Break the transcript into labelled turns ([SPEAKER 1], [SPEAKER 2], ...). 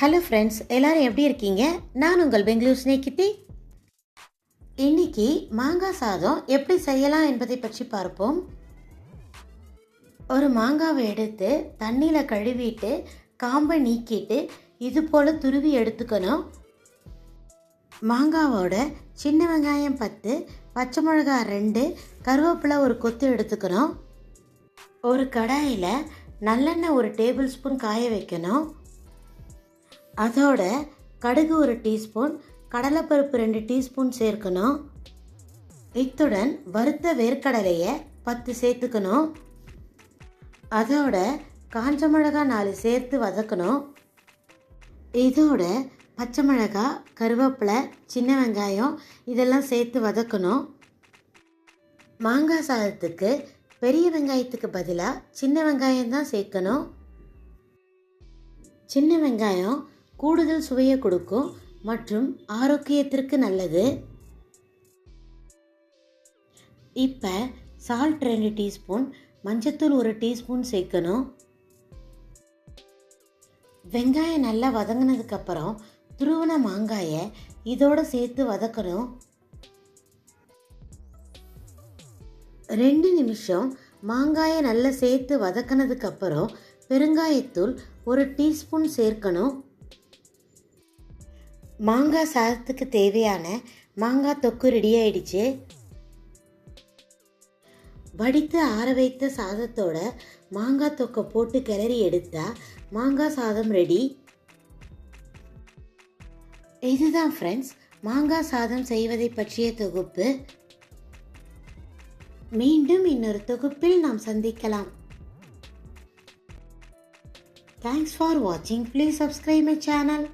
[SPEAKER 1] Hello friends எல்லாரும் எப்படி இருக்கீங்க? நான் உங்கள் பெங்களூர் ஸ்னேகித்தி இன்னைக்கு மாங்காய் சாதம் எப்படி செய்யலாம் என்பதை பற்றி பார்ப்போம். ஒரு மாங்காவை எடுத்து தண்ணியில் கழுவிட்டு காம்பை நீக்கிட்டு இது போல் துருவி எடுத்துக்கணும். மாங்காவோட சின்ன வெங்காயம் பத்து பச்சை மிளகாய் ரெண்டு கருவேப்பிலை ஒரு கொத்து எடுத்துக்கணும். ஒரு கடாயில் நல்லெண்ணெய் ஒரு டேபிள் ஸ்பூன் காய வைக்கணும். அதோட கடுகு ஒரு டீஸ்பூன் கடலைப்பருப்பு ரெண்டு டீஸ்பூன் சேர்க்கணும். இத்துடன் வறுத்த வேர்க்கடலையை பத்து சேர்த்துக்கணும். அதோட காஞ்ச மிளகாய் நாலு சேர்த்து வதக்கணும். இதோட பச்சை மிளகாய் கருவேப்பிலை சின்ன வெங்காயம் இதெல்லாம் சேர்த்து வதக்கணும். மாங்காய் சாதத்துக்கு பெரிய வெங்காயத்துக்கு பதிலாக சின்ன வெங்காயம் தான் சேர்க்கணும். சின்ன வெங்காயம் கூடுதல் சுவையை கொடுக்கும் மற்றும் ஆரோக்கியத்திற்கு நல்லது. இப்போ சால்ட் ரெண்டு டீஸ்பூன் மஞ்சத்தூள் ஒரு டீஸ்பூன் சேர்க்கணும். வெங்காயம் நல்லா வதங்கினதுக்கப்புறம் துருவன மாங்காயை இதோடு சேர்த்து வதக்கணும். ரெண்டு நிமிஷம் மாங்காயை நல்லா சேர்த்து வதக்கினதுக்கப்புறம் பெருங்காயத்தூள் ஒரு டீஸ்பூன் சேர்க்கணும். மாங்காய் சாதத்துக்கு தேவையான மாங்காய் தொக்கு ரெடி ஆயிடுச்சு. வடித்து ஆற வைத்த சாதத்தோட மாங்காய் தொக்கை போட்டு கிளறி எடுத்தா மாங்காய் சாதம் ரெடி இதுதான் ஃப்ரெண்ட்ஸ் மாங்காய் சாதம் செய்வதை பற்றிய தொகுப்பு. மீண்டும் இன்னொரு தொகுப்பில் நாம் சந்திக்கலாம். தேங்க்ஸ் ஃபார் வாட்சிங் ப்ளீஸ் சப்ஸ்கிரைப் மை சேனல்